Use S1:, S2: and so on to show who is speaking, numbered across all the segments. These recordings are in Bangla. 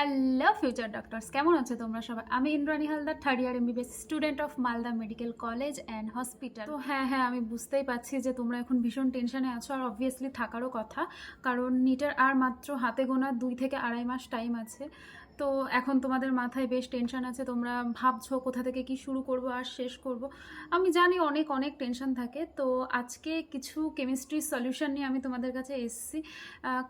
S1: হ্যালো ফিউচার ডক্টরস, কেমন আছো তোমরা সবাই? আমি Indrani Haldar third year MBBS student of Malda medical college and hospital তো হ্যাঁ হ্যাঁ আমি বুঝতেই পারছি যে তোমরা এখন ভীষণ টেনশনে আছো আর অবভিয়াসলি থাকারও কথা, কারণ নিটার আর মাত্র হাতে গোনা দুই থেকে আড়াই মাস টাইম আছে। তো এখন তোমাদের মাথায় বেশ টেনশন আছে, তোমরা ভাবছ কোথা থেকে কি শুরু করব আর শেষ করব। আমি জানি অনেক অনেক টেনশন থাকে, তো আজকে কিছু কেমিস্ট্রি সলিউশন নিয়ে আমি তোমাদের কাছে এসেছি।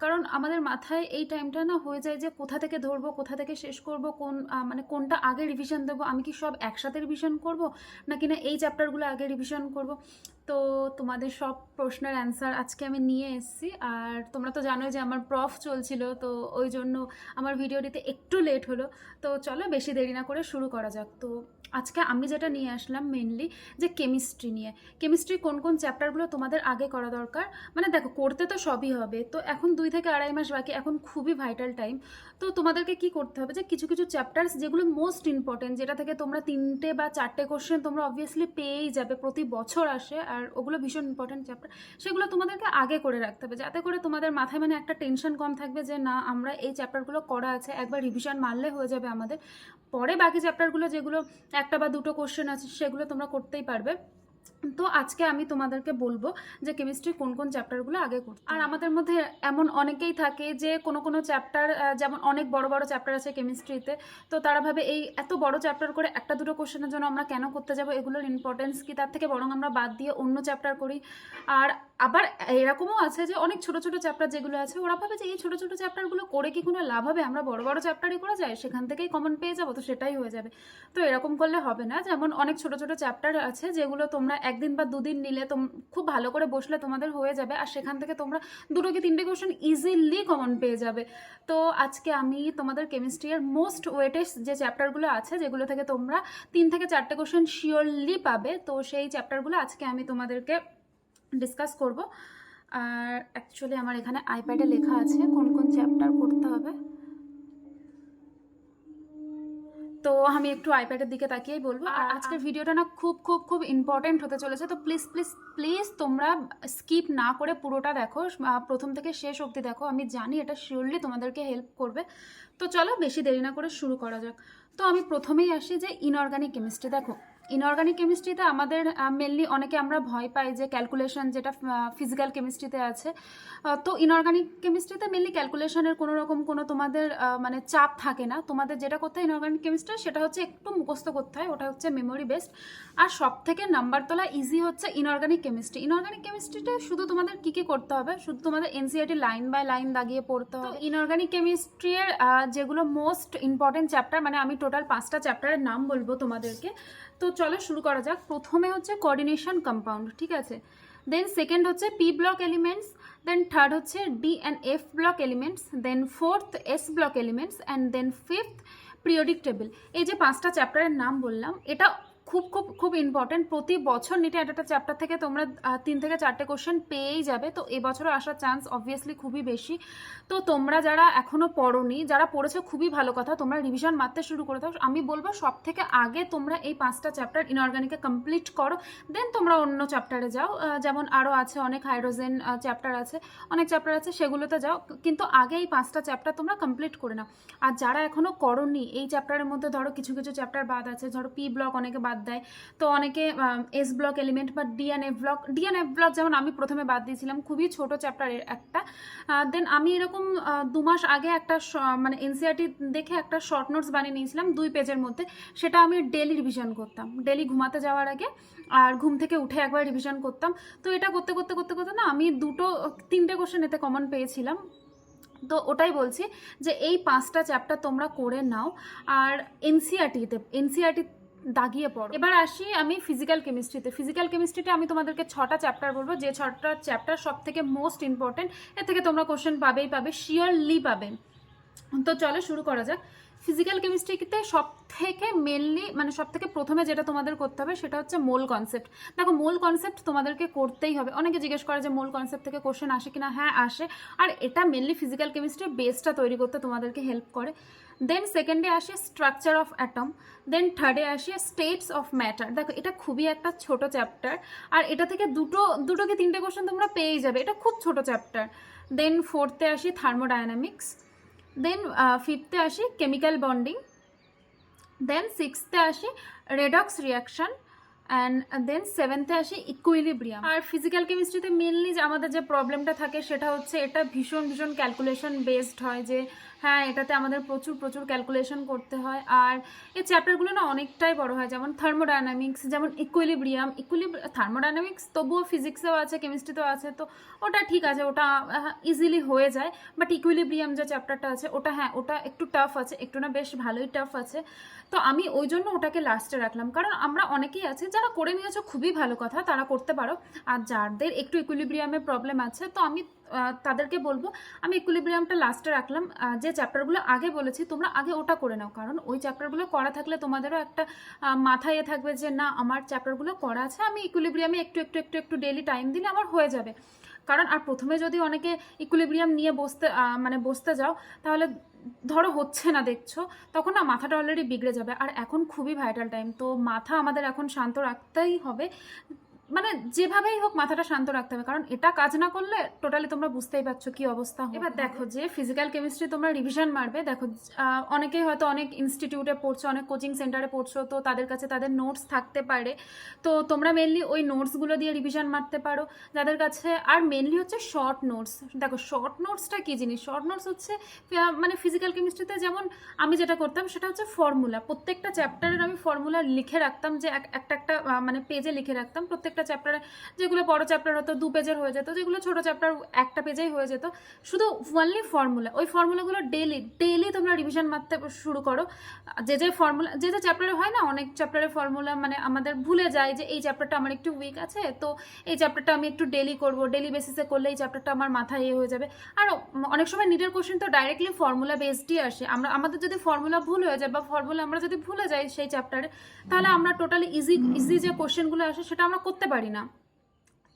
S1: কারণ আমাদের মাথায় এই টাইমটা না হয়ে যায় যে কোথা থেকে ধরবো, কোথা থেকে শেষ করব, কোন মানে কোনটা আগে রিভিশন দেবো, আমি কি সব একসাথে রিভিশন করব, নাকি না এই চ্যাপ্টারগুলো আগে রিভিশন করব? তো তোমাদের সব প্রশ্নের অ্যান্সার আজকে আমি নিয়ে এসেছি। আর তোমরা তো জানোই যে আমার প্রফ চলছিল, তো ওই জন্য আমার ভিডিওটিতে একটু লেট হলো। তো চলো বেশি দেরি না করে শুরু করা যাক। তো আজকে আমি যেটা নিয়ে আসলাম মেনলি যে কেমিস্ট্রি নিয়ে। কেমিস্ট্রি কোন কোন চ্যাপ্টারগুলো তোমাদের আগে করা দরকার? মানে দেখো, করতে তো সবই হবে। তো এখন দুই থেকে আড়াই মাস বাকি, এখন খুবই ভাইটাল টাইম তো তোমাদেরকে কি করতে হবে যে কিছু কিছু চ্যাপ্টার্স যেগুলো মোস্ট ইম্পর্টেন্ট যেটা থেকে তোমরা তিনটে বা চারটে কোশ্চেন তোমরা অবভিয়াসলি পেয়েই যাবে, প্রতি বছর আসে, আর ওগুলো ভীষণ ইম্পর্টেন্ট চ্যাপ্টার সেগুলো তোমাদেরকে আগে করে রাখতে হবে, যাতে করে তোমাদের মাথায় মানে একটা টেনশন কম থাকবে যে না, আমরা এই চ্যাপ্টারগুলো করা আছে, একবার রিভিশন মারলে হয়ে যাবে আমাদের। পরে বাকি চ্যাপ্টারগুলো যেগুলো একটা বা দুটো কোশ্চেন আছে সেগুলো তোমরা করতেই পারবে। তো আজকে আমি তোমাদেরকে বলব যে কেমিস্ট্রি কোন কোন চ্যাপ্টারগুলো আগে করতে আর আমাদের মধ্যে এমন অনেকেই থাকে যে কোনো কোনো চ্যাপ্টার যেমন অনেক বড় বড় চ্যাপ্টার আছে কেমিস্ট্রিতে তো তারা ভাবে এই এত বড় চ্যাপ্টার করে একটা দুটো কোশ্চেনের জন্য আমরা কেন করতে যাব এগুলোর ইম্পর্টেন্স কি? তার থেকে বরং আমরা বাদ দিয়ে অন্য চ্যাপ্টার করি। আর আবার এরকমও আছে যে অনেক ছোট ছোট চ্যাপ্টার যেগুলো আছে ওরা ভাবে যে এই ছোট ছোট চ্যাপ্টারগুলো করে কি কোনো লাভ হবে? আমরা বড় বড় চ্যাপ্টারই করে যাই সেখান থেকেই কমন পেয়ে যাব তো সেটাই হয়ে যাবে। তো এরকম করলে হবে না। যেমন অনেক ছোট ছোট চ্যাপ্টার আছে যেগুলো তোমরা একদিন বা দুদিন নিলে খুব ভালো করে বসলে তোমাদের হয়ে যাবে। আর সেখান থেকে তোমরা দুটো কি তিনটে কোশ্চেন ইজিলি কমন পেয়ে যাবে। তো আজকে আমি তোমাদের কেমিস্ট্রি এর মোস্ট ওয়েটেস্ট যে চ্যাপ্টারগুলো আছে, যেগুলো থেকে তোমরা তিন থেকে চারটে কোশ্চেন শিওরলি পাবে, তো সেই চ্যাপ্টারগুলো আজকে আমি তোমাদেরকে ডিসকাস করব। আর অ্যাকচুয়ালি আমার এখানে আইপ্যাডে লেখা আছে কোন কোন চ্যাপ্টার করতে হবে। আমি একটু আইপ্যাডের দিকে তাকিয়েই বলব আর আজকের ভিডিওটা না খুব খুব খুব ইম্পর্টেন্ট হতে চলেছে। তো প্লিজ প্লিজ প্লিজ তোমরা স্কিপ না করে পুরোটা দেখো। প্রথম থেকে শেষ অবধি দেখো। আমি জানি এটা শিওরলি তোমাদেরকে হেল্প করবে। তো চলো বেশি দেরি না করে শুরু করা যাক। তো আমি প্রথমেই আসি যে ইনঅর্গানিক কেমিস্ট্রি দেখো ইনঅর্গানিক কেমিস্ট্রিতে আমাদের মেনলি অনেকে আমরা ভয় পাই যে ক্যালকুলেশন যেটা ফিজিক্যাল কেমিস্ট্রিতে আছে। তো ইনঅর্গানিক কেমিস্ট্রিতে মেনলি ক্যালকুলেশনের কোনো রকম কোনো তোমাদের মানে চাপ থাকে না। তোমাদের যেটা করতে হয় ইনঅর্গানিক কেমিস্ট্রি সেটা হচ্ছে একটু মুখস্থ করতে হয়, ওটা হচ্ছে মেমোরি বেসড আর সব থেকে নাম্বার তোলা ইজি হচ্ছে ইনঅর্গানিক কেমিস্ট্রি ইনঅর্গানিক কেমিস্ট্রিতে শুধু তোমাদের কী কী করতে হবে? শুধু তোমাদের এনসিআরটি লাইন বাই লাইন দাগিয়ে পড়তে হবে। ইনঅর্গানিক কেমিস্ট্রির যেগুলো মোস্ট ইম্পর্টেন্ট চ্যাপ্টার মানে আমি টোটাল পাঁচটা চ্যাপ্টারের নাম বলব তোমাদেরকে। তো চলো শুরু করা যাক। প্রথমে হচ্ছে কোঅর্ডিনেশন কম্পাউন্ড ঠিক আছে? দেন সেকেন্ড হচ্ছে P block elements then third হচ্ছে D and F block elements then fourth S block elements and then fifth periodic table এই যে পাঁচটা চ্যাপ্টারের নাম বললাম, এটা খুব খুব খুব ইম্পর্টেন্ট প্রতি বছর নিটে একটা চ্যাপ্টার থেকে তোমরা তিন থেকে চারটে কোশ্চেন পেয়েই যাবে। তো এবছরও আসার চান্স অবভিয়াসলি খুবই বেশি। তো তোমরা যারা এখনও পড়োনি, যারা পড়েছো খুবই ভালো কথা। তোমরা রিভিশন মারতে শুরু করে দাও। আমি বলব সব থেকে আগে তোমরা এই পাঁচটা চ্যাপ্টার ইনঅর্গানিকে কমপ্লিট করো। দেন তোমরা অন্য চ্যাপ্টারে যাও। যেমন আরও আছে অনেক হাইড্রোজেন চ্যাপ্টার আছে। অনেক চ্যাপ্টার আছে, সেগুলোতে যাও। কিন্তু আগে এই পাঁচটা চ্যাপ্টার তোমরা কমপ্লিট করে নাও। আর যারা এখনও করনি, এই চ্যাপ্টারের মধ্যে ধরো কিছু কিছু চ্যাপ্টার বাদ আছে। ধরো পি ব্লক অনেকে বাদ দেয়। তো অনেকে এস ব্লক এলিমেন্ট বা ডিএনএফ ব্লক ডিএনএ ব্লক যেমন আমি প্রথমে বাদ দিয়েছিলাম, খুবই ছোট চ্যাপ্টার একটা। দেন আমি এরকম দু মাস আগে একটা মানে এনসিআরটি দেখে একটা শর্ট নোটস বানিয়ে নিয়েছিলাম দুই পেজের মধ্যে। সেটা আমি ডেলি রিভিশন করতাম। ডেলি ঘুমাতে যাওয়ার আগে আর ঘুম থেকে উঠে একবার রিভিশন করতাম। তো এটা করতে করতে করতে করতে না আমি দুটো, তিনটে কোশ্চেন এতে কমন পেয়েছিলাম। তো ওটাই বলছি যে এই পাঁচটা চ্যাপ্টার তোমরা করে নাও। আর এনসিআরটিতে এনসিআরটি দাগিয়ে পড়ো। এবার আসি আমি ফিজিক্যাল কেমিস্ট্রিতে ফিজিক্যাল কেমিস্ট্রিতে আমি তোমাদেরকে ছটা চ্যাপ্টার বলব। যে ছটা চ্যাপ্টার সব থেকে মোস্ট ইম্পর্টেন্ট এর থেকে তোমরা কোশ্চেন পাবেই পাবে শিওরলি পাবে। তো চলো শুরু করা যাক। ফিজিক্যাল কেমিস্ট্রিতে সব থেকে মেনলি মানে সব থেকে প্রথমে যেটা তোমাদের করতে হবে সেটা হচ্ছে মোল কনসেপ্ট দেখো মোল কনসেপ্ট তোমাদেরকে করতেই হবে। অনেকে জিজ্ঞেস করে যে মোল কনসেপ্ট থেকে কোশ্চেন আসে কিনা? হ্যাঁ আসে। আর এটা মেনলি ফিজিক্যাল কেমিস্ট্রির বেসটা তৈরি করতে তোমাদেরকে হেল্প করে। দেন সেকেন্ডে আসে স্ট্রাকচার অফ অ্যাটম দেন থার্ডে আসে স্টেটস অফ ম্যাটার দেখো, এটা খুবই একটা ছোট চ্যাপ্টার আর এটা থেকে দুটো দুটো কি তিনটে কোশ্চেন তোমরা পেয়েই যাবে। এটা খুব ছোট চ্যাপ্টার দেন ফোর্থে আসি থার্মোডায়নামিক্স দেন ফিফথে আসি কেমিক্যাল বন্ডিং দেন সিক্সথে আসি রেডক্স রিয়াকশন অ্যান্ড দেন সেভেন্থে আসি ইকুইলিব্রিয়াম আর ফিজিক্যাল কেমিস্ট্রিতে মেনলি যে আমাদের যে প্রবলেমটা থাকে সেটা হচ্ছে এটা ভীষণ ভীষণ ক্যালকুলেশন বেসড হয় যে হ্যাঁ এটাতে আমাদের প্রচুর প্রচুর ক্যালকুলেশন করতে হয়। আর এই চ্যাপ্টারগুলো না অনেকটাই বড় হয়, যেমন থার্মোডাইনামিক্স যেমন ইকুইলিব্রিয়াম ইকুইলিব থার্মোডাইনামিক্স তবুও ফিজিক্সেও আছে কেমিস্ট্রিতেও আছে, তো ওটা ঠিক আছে, ওটা ইজিলি হয়ে যায়। বাট ইকুইলিব্রিয়াম যে চ্যাপ্টারটা আছে, ওটা হ্যাঁ ওটা একটু টাফ আছে, একটু না বেশ ভালোই টাফ আছে। তো আমি ওই জন্য ওটাকে লাস্টে রাখলাম। কারণ আমরা অনেকেই আছে যারা করে নিয়েছো, খুবই ভালো কথা, তারা করতে পারো। আর যাদের একটু ইকুইলিব্রিয়ামের প্রবলেম আছে, তো আমি তাদেরকে বলব, আমি ইকুইলিব্রিয়ামটা লাস্টে রাখলাম। যে চ্যাপ্টারগুলো আগে বলেছি, তোমরা আগে ওটা করে নাও। কারণ ওই চ্যাপ্টারগুলো করা থাকলে তোমাদেরও একটা মাথায় এ থাকবে যে, না, আমার চ্যাপ্টারগুলো করা আছে, আমি ইকুইলিব্রিয়ামে একটু একটু একটু একটু ডেলি টাইম দিলে আমার হয়ে যাবে। কারণ, আর প্রথমে যদি অনেকে ইকুইলিব্রিয়াম নিয়ে বসতে মানে বসতে যাও, তাহলে ধরো হচ্ছে না দেখছ, তখন না মাথাটা অলরেডি বিগড়ে যাবে। আর এখন খুবই ভাইটাল টাইম তো মাথা আমাদের এখন শান্ত রাখতেই হবে। মানে যেভাবেই হোক মাথাটা শান্ত রাখতে হবে, কারণ এটা কাজ না করলে টোটালি তোমরা বুঝতেই পারছ কি অবস্থা এবার দেখো যে ফিজিক্যাল কেমিস্ট্রি তোমরা রিভিশন মারবে, দেখো অনেকেই হয়তো অনেক ইনস্টিটিউটে পড়ছো, অনেক কোচিং সেন্টারে পড়ছো, তো তাদের কাছে তাদের নোটস থাকতে পারে। তো তোমরা মেনলি ওই নোটসগুলো দিয়ে রিভিশন মারতে পারো। যাদের কাছে, আর মেনলি হচ্ছে শর্ট নোটস দেখো শর্ট নোটসটা কী জিনিস? শর্ট নোটস হচ্ছে মানে ফিজিক্যাল কেমিস্ট্রিতে যেমন আমি যেটা করতাম, সেটা হচ্ছে ফর্মুলা প্রত্যেকটা চ্যাপ্টারের আমি ফর্মুলা লিখে রাখতাম যে এক- একটা একটা মানে পেজে লিখে রাখতাম, প্রত্যেকটা চ্যাপ্টারে যেগুলো বড় চ্যাপ্টার হতো, দু পেজের হয়ে যেত, যেগুলো ছোট চ্যাপ্টার একটা পেজেই হয়ে যেত। শুধু ওনলি ফর্মুলা ওই ফর্মুলাগুলো ডেলি ডেলি তোমরা রিভিশন মারতে শুরু করো। যে যে ফর্মুলা যে যে চ্যাপ্টারে হয় না, অনেক চ্যাপ্টারের ফর্মুলা মানে আমাদের ভুলে যায় যে এই চ্যাপ্টারটা আমার একটু উইক আছে, তো এই চ্যাপ্টারটা আমি একটু ডেলি করব ডেলি বেসিসে করলে এই চ্যাপ্টারটা আমার মাথায় এ হয়ে যাবে। আর অনেক সময় নিটের কোশ্চেন তো ডাইরেক্টলি ফর্মুলা বেসডই আসে। আমরা, আমাদের যদি ফর্মুলা ভুল হয়ে যায় বা ফর্মুলা আমরা যদি ভুলে যাই সেই চ্যাপ্টারে তাহলে আমরা টোটালি ইজি ইজি যে কোশ্চেনগুলো আসে, সেটা আমরা করতে পারি না।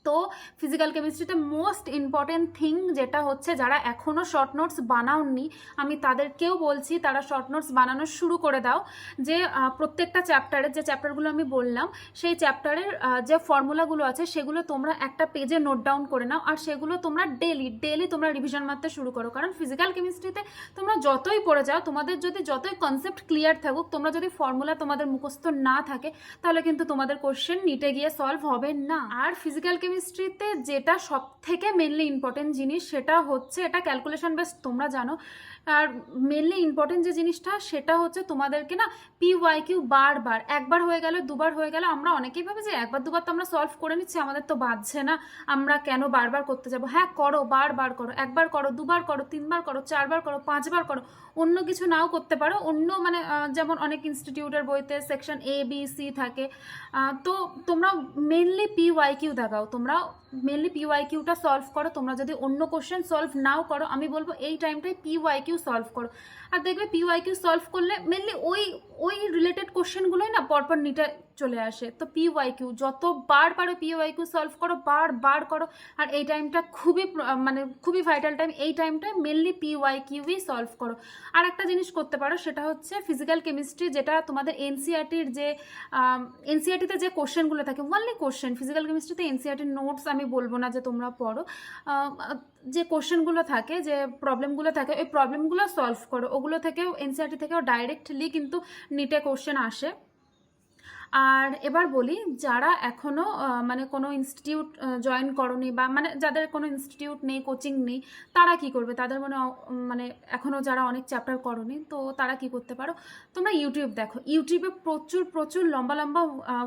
S1: তো ফিজিক্যাল কেমিস্ট্রিতে মোস্ট ইম্পর্টেন্ট থিং যেটা হচ্ছে যারা এখনও শর্ট নোটস বানাওনি, আমি তাদেরকেও বলছি তারা শর্ট নোটস বানানো শুরু করে দাও। যে প্রত্যেকটা চ্যাপ্টারের যে চ্যাপ্টারগুলো আমি বললাম, সেই চ্যাপ্টারের যে ফর্মুলাগুলো আছে সেগুলো তোমরা একটা পেজে নোট ডাউন করে নাও আর সেগুলো তোমরা ডেলি ডেলি তোমরা রিভিশন মারতে শুরু করো। কারণ ফিজিক্যাল কেমিস্ট্রিতে তোমরা যতই পড়ে যাও, তোমাদের যদি যতই কনসেপ্ট ক্লিয়ার থাকুক, তোমরা যদি ফর্মুলা তোমাদের মুখস্থ না থাকে, তাহলে কিন্তু তোমাদের কোশ্চেন নিটে গিয়ে সলভ হবে না। আর ফিজিক্যাল কেমিস্ট্রিতে যেটা সব থেকে মেনলি ইম্পর্টেন্ট জিনিস সেটা হচ্ছে, এটা ক্যালকুলেশন বেস তোমরা জানো, আর মেনলি ইম্পর্টেন্ট যে জিনিসটা সেটা হচ্ছে তোমাদেরকে না পি ওয়াই কিউ বারবার, একবার হয়ে গেল, দুবার হয়ে গেল, আমরা অনেকেই ভাবে যে একবার দুবার তো আমরা সলভ করে নিচ্ছি, আমাদের তো বাজছে না, আমরা কেন বারবার করতে যাব? হ্যাঁ করো, বারবার করো, একবার করো, দুবার করো, তিনবার করো, চারবার করো, পাঁচবার করো অন্য কিছু নাও করতে পারো। অন্য মানে যেমন অনেক ইনস্টিটিউটের বইতে সেকশন এ বি সি থাকে। তো তোমরা মেনলি পি ওয়াই কিউ দেখাও। তোমরা মেনলি পি ওয়াই কিউটা সলভ করো। তোমরা যদি অন্য কোশ্চেন সলভ নাও করো, আমি বলব এই টাইমটায় পি ওয়াই কিউ সলভ করো। আর দেখবে পি ওয়াই কিউ সলভ করলে মেনলি ওই ওই রিলেটেড কোশ্চেনগুলোই না পরপর নিটে চলে আসে। তো পি ওয়াই কিউ যতবার পারো পি ওয়াই কিউ সলভ করো বার বার করো। আর এই টাইমটা খুবই মানে খুবই ভাইটাল টাইম এই টাইমটায় মেনলি পি ওয়াই কিউই সলভ করো। আর একটা জিনিস করতে পারো, সেটা হচ্ছে ফিজিক্যাল কেমিস্ট্রি যেটা তোমাদের এনসিআরটির যে এনসিআরটিতে যে কোশ্চেনগুলো থাকে ওনলি কোশ্চেন ফিজিক্যাল কেমিস্ট্রিতে এনসিআরটির নোটস আমি বলব না যে তোমরা পড়ো। যে কোশ্চেনগুলো থাকে, যে প্রবলেমগুলো থাকে, ওই প্রবলেমগুলো সলভ করো। ওগুলো থেকেও এনসিআরটি থেকেও ডাইরেক্টলি কিন্তু নিটে কোশ্চেন আসে। আর এবার বলি, যারা এখনও মানে কোনো ইনস্টিটিউট জয়েন করনি বা মানে যাদের কোনো ইনস্টিটিউট নেই কোচিং নেই, তারা কি করবে? তাদের মনে মানে এখনও যারা অনেক চ্যাপ্টার করনি, তো তারা কি করতে পারো? তোমরা ইউটিউব দেখো। ইউটিউবে প্রচুর প্রচুর লম্বা লম্বা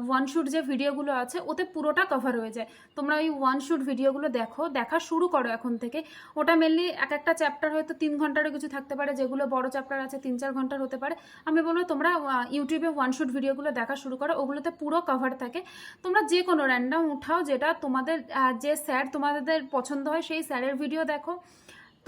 S1: ওয়ান শুট যে ভিডিওগুলো আছে, ওতে পুরোটা কভার হয়ে যায়। তোমরা ওই ওয়ান শুট ভিডিওগুলো দেখো, দেখা শুরু করো এখন থেকে। ওটা মেনলি এক একটা চ্যাপ্টার হয়তো তিন ঘন্টারও কিছু থাকতে পারে, যেগুলো বড় চ্যাপ্টার আছে, তিন চার ঘণ্টার হতে পারে। আমি বলব তোমরা ইউটিউবে ওয়ান শুট ভিডিওগুলো দেখা শুরু করো। ওগুলোতে পুরো কভার থাকে। তোমরা যে কোনো র্যান্ডাম উঠাও যেটা তোমাদের যে স্যার তোমাদের পছন্দ হয় সেই স্যারের ভিডিও দেখো।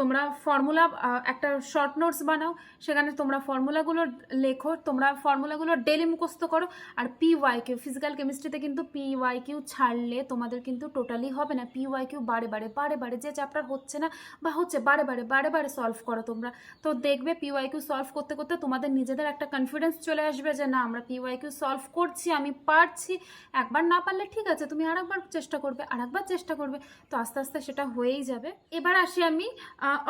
S1: তোমরা ফর্মুলা একটা শর্ট নোটস বানাও, সেখানে তোমরা ফর্মুলাগুলো লেখো, তোমরা ফর্মুলাগুলো ডেলি মুখস্থ করো, আর পি ওয়াই কিউ ফিজিক্যাল কেমিস্ট্রিতে কিন্তু পি ওয়াই কিউ ছাড়লে তোমাদের কিন্তু টোটালি হবে না। পি ওয়াই কিউ বারে বারে বারে বারে যে চ্যাপ্টার হচ্ছে না, বা হচ্ছে বারে বারে বারে বারে সলভ করো তোমরা। তো দেখবে পি ওয়াই কিউ সলভ করতে করতে তোমাদের নিজেদের একটা কনফিডেন্স চলে আসবে যে, না, আমরা পি ওয়াই কিউ সলভ করছি, আমি পারছি। একবার না পারলে ঠিক আছে, তুমি আরেকবার চেষ্টা করবে, আরেকবার চেষ্টা করবে। তো আস্তে আস্তে সেটা হয়েই যাবে। এবার আসি আমি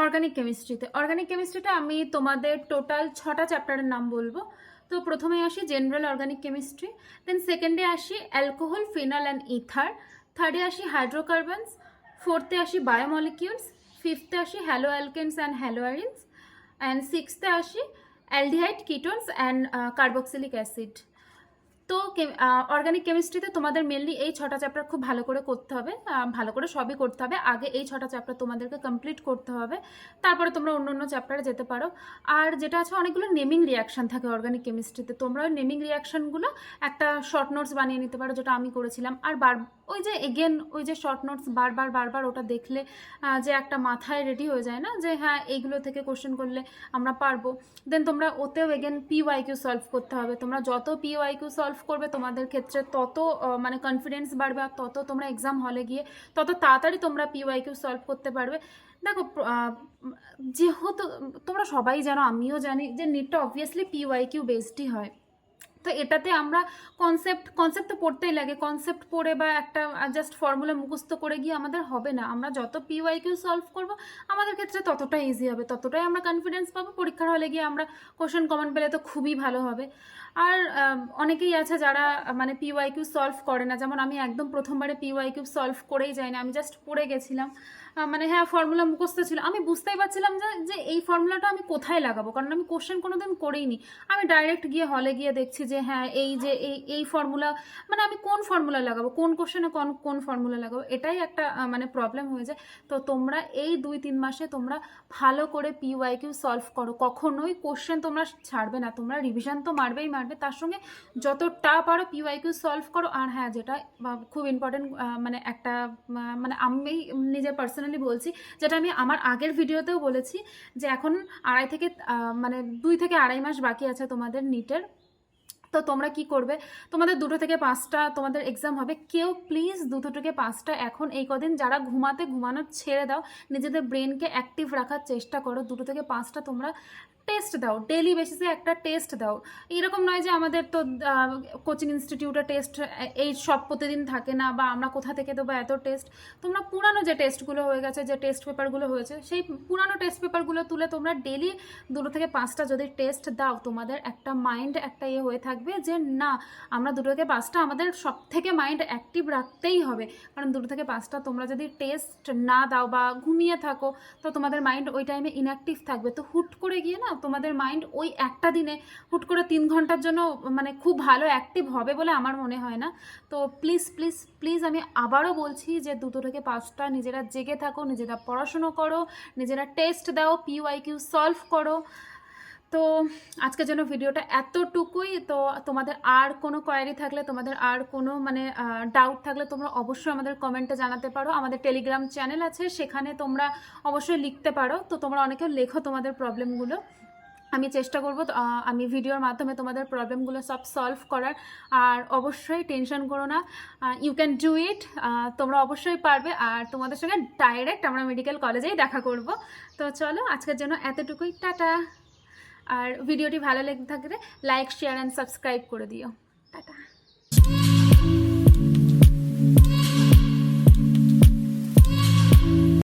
S1: অর্গানিক কেমিস্ট্রিতে অর্গানিক কেমিস্ট্রিতে আমি তোমাদের টোটাল ছটা চ্যাপ্টারের নাম বলব। তো প্রথমে আসি জেনারেল অর্গানিক কেমিস্ট্রি দেন সেকেন্ডে আসি অ্যালকোহল ফিনাল অ্যান্ড ইথার থার্ডে আসি হাইড্রোকার্বনস ফোর্থে আসি বায়োমলিকিউলস ফিফথে আসি haloalkanes and haloarenes and সিক্সথে আসি aldehyde ketones and carboxylic acid তো অর্গানিক কেমিস্ট্রিতে তোমাদের মেনলি এই ছটা চ্যাপ্টার খুব ভালো করে করতে হবে। ভালো করে সবই করতে হবে। আগে এই ছটা চ্যাপ্টার তোমাদেরকে কমপ্লিট করতে হবে। তারপরে তোমরা অন্য অন্য চ্যাপ্টারে যেতে পারো। আর যেটা আছে অনেকগুলো নেমিং রিয়াকশান থাকে অর্গানিক কেমিস্ট্রিতে তোমরা ওই নেমিং রিয়াকশানগুলো একটা শর্ট নোটস বানিয়ে নিতে পারো, যেটা আমি করেছিলাম। আর বার ওই যে এগেন ওই যে শর্ট নোটস বারবার বারবার ওটা দেখলে যে একটা মাথায় রেডি হয়ে যায় না? যে হ্যাঁ এইগুলো থেকে কোশ্চেন করলে আমরা পারব। দেন তোমরা ওতেও again P Y Q solve করতে হবে। তোমরা যত পিওয়াই কিউ সলভ করবে, তোমাদের ক্ষেত্রে তত মানে কনফিডেন্স বাড়বে আর তত তোমরা এক্সাম হলে গিয়ে তত তাড়াতাড়ি তোমরা পিওয়াই কিউ সলভ করতে পারবে। দেখো যেহেতু তোমরা সবাই জানো, আমিও জানি যে নিটটা অবভিয়াসলি পিওয়াই কিউ বেসডই হয়। তো এটাতে আমরা কনসেপ্ট কনসেপ্ট তো পড়তেই লাগে। কনসেপ্ট পড়ে বা একটা জাস্ট ফর্মুলা মুখস্থ করে গিয়ে আমাদের হবে না। আমরা যত পিওয়াই কিউ সলভ করব, আমাদের ক্ষেত্রে ততটাই ইজি হবে। ততটাই আমরা কনফিডেন্স পাবো। পরীক্ষার হলে গিয়ে আমরা কোশ্চেন কমন পেলে তো খুবই ভালো হবে। আর অনেকেই আছে যারা মানে পিওয়াই কিউ সলভ করে না। যেমন আমি একদম প্রথমবারে পিওয়াই কিউ সলভ করেই যাই না আমি জাস্ট পড়ে গেছিলাম। মানে হ্যাঁ ফর্মুলা মুখস্থ ছিল। আমি বুঝতেই পারছিলাম যে যে এই ফর্মুলাটা আমি কোথায় লাগাবো, কারণ আমি কোশ্চেন কোনোদিন করেইনি আমি ডাইরেক্ট গিয়ে হলে গিয়ে দেখছি যে হ্যাঁ এই যে, এই এই ফর্মুলা মানে আমি কোন ফর্মুলা লাগাবো, কোন কোশ্চেনে কোন কোন ফর্মুলা লাগাবো, এটাই একটা মানে প্রবলেম হয়ে যায়। তো তোমরা এই দুই, তিন মাসে তোমরা ভালো করে পিওয়াই কিউ সলভ করো। কখনোই কোশ্চেন তোমরা ছাড়বে না, তোমরা রিভিশন তো মারবেই মারবে। তার সঙ্গে যতটা পারো পিওয়াই কিউ সলভ করো। আর হ্যাঁ যেটা খুব ইম্পর্টেন্ট মানে একটা মানে আমি নিজের পার্সোনালি বলছি, যেটা আমি আমার আগের ভিডিওতেও বলেছি যে এখন আড়াই থেকে মানে দুই থেকে আড়াই মাস বাকি আছে তোমাদের নিটের তো তোমরা কি করবে? তোমাদের দুটো থেকে পাঁচটা তোমাদের এক্সাম হবে। কেউ প্লিজ দুটো থেকে পাঁচটা এখন এই কদিন যারা ঘুমাতে ঘুমানো ছেড়ে দাও, নিজেদের ব্রেনকে অ্যাক্টিভ রাখার চেষ্টা করো। দুটো থেকে পাঁচটা তোমরা টেস্ট দাও ডেলি বেসিসে একটা টেস্ট দাও। এরকম নয় যে আমাদের তো কোচিং ইনস্টিটিউটে টেস্ট এই সব প্রতিদিন থাকে না বা আমরা কোথা থেকে দেবো এত টেস্ট তোমরা পুরানো যে টেস্টগুলো হয়ে গেছে, যে টেস্ট পেপারগুলো হয়েছে, সেই পুরানো টেস্ট পেপারগুলো তুলে তোমরা ডেলি দুটো থেকে পাঁচটা যদি টেস্ট দাও, তোমাদের একটা মাইন্ড একটা ইয়ে হয়ে থাকবে যে না, আমরা দুটো থেকে পাঁচটা আমাদের সব থেকে মাইন্ড অ্যাক্টিভ রাখতেই হবে। কারণ দুটো থেকে পাঁচটা তোমরা যদি টেস্ট না দাও বা ঘুমিয়ে থাকো, তো তোমাদের মাইন্ড ওই টাইমে ইনঅ্যাক্টিভ থাকবে। তো হুট করে গিয়ে না তোমাদের মাইন্ড ওই একটা দিনে হুট করে তিন ঘণ্টার জন্য মানে খুব ভালো অ্যাক্টিভ হবে বলে আমার মনে হয় না। তো প্লিজ প্লিজ প্লিজ আমি আবারও বলছি যে দুটো থেকে পাঁচটা নিজেরা জেগে থাকো, নিজেরা পড়াশুনো করো, নিজেরা টেস্ট দাও পিওয়াই কিউ সলভ করো। তো আজকের জন্য ভিডিওটা এতটুকুই। তো তোমাদের আর কোনো কোয়ারি থাকলে, তোমাদের আর কোনো মানে ডাউট থাকলে তোমরা অবশ্যই আমাদের কমেন্টে জানাতে পারো। আমাদের টেলিগ্রাম চ্যানেল আছে, সেখানে তোমরা অবশ্যই লিখতে পারো। তো তোমরা অনেকে লেখো তোমাদের প্রবলেমগুলো আমি চেষ্টা করব আমি ভিডিওর মাধ্যমে তোমাদের প্রবলেমগুলো সব সলভ করার। আর অবশ্যই টেনশন করো না ইউ ক্যান ডু ইট তোমরা অবশ্যই পারবে। আর তোমাদের সঙ্গে ডাইরেক্ট আমরা মেডিকেল কলেজেই দেখা করব। তো চলো, আজকের জন্য এতটুকুই, টাটা। আর ভিডিওটি ভালো লেগে থাকলে লাইক শেয়ার অ্যান্ড সাবস্ক্রাইব করে দিও। টাটা।